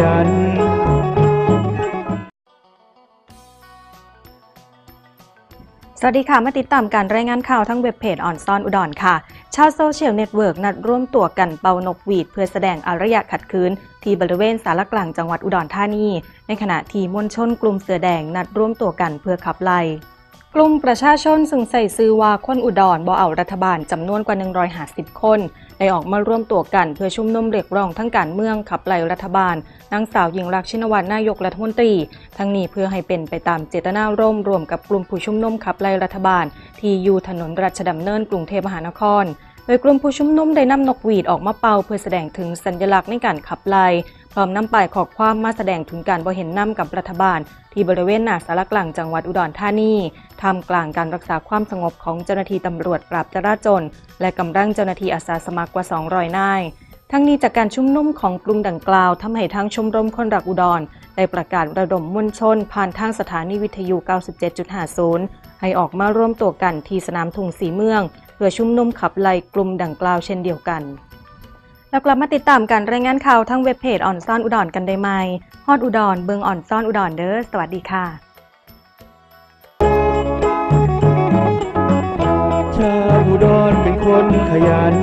ยัน สวัสดีค่ะ มาติดตามการรายงานข่าวทั้งเว็บเพจออนซอนอุดรค่ะ ชาวโซเชียลเน็ตเวิร์กนัดร่วมตัวกันเป่านกหวีด เพื่อแสดงอารยะขัดขืน ที่บริเวณสารกลางจังหวัดอุดรธานี ในขณะที่มวลชนกลุ่มเสือแดงนัดร่วมตัวกันเพื่อขับไล่ กลุ่มประชาชนซึ่งใส่ซื้อว่าคนอุดรบ่เอารัฐบาลจำนวนกว่า 150 คน ได้ออกมาร่วมตัวกันเพื่อชุมนุมเรียกร้องทั้งการเมืองขับไล่รัฐบาลนางสาวยิ่งรักชินวัตรนายกรัฐมนตรี ทั้งนี้เพื่อให้เป็นไปตามเจตนาร่มรวมกับกลุ่มผู้ชุมนุมขับไล่รัฐบาล ที่อยู่ถนนรัชดำเนินกรุงเทพมหานคร โดยกลุ่มผู้ชุมนุมได้นำนกหวีดออกมาเป่าเพื่อแสดงถึงสัญลักษณ์ในการขับไล่พร้อมนำป้ายขอความมาแสดงถึงการบ่เห็นน้ำกับรัฐบาล ที่บริเวณหน้าสารกลางจังหวัดอุดรธานีท่ามกลางการรักษาความสงบของเจ้าหน้าที่ตำรวจปราบจราจรและกำลังเจ้าหน้าที่อาสาสมัครกว่า 200 นายทั้งนี้จากการชุมนุมของกลุ่มดังกล่าวทำให้ทั้งชมรมคนรักอุดร ได้ประกาศระดมมวลชน ผ่านทางสถานีวิทยุ 97.50 ให้ออกมาร่วมตัวกันที่สนามทุ่งสีเมือง เพื่อชุมนุมขับไล่กลุ่มดังกล่าวเช่นเดียวกัน แล้วกลับมาติดตามการรายงานข่าวทั้งเว็บเพจอ่อนซ่อนอุดรกันได้ไหมฮอดอุดรเบิงอ่อนซ่อนอุดรเด้อสวัสดีค่ะชาวอุดรเป็นคนขยัน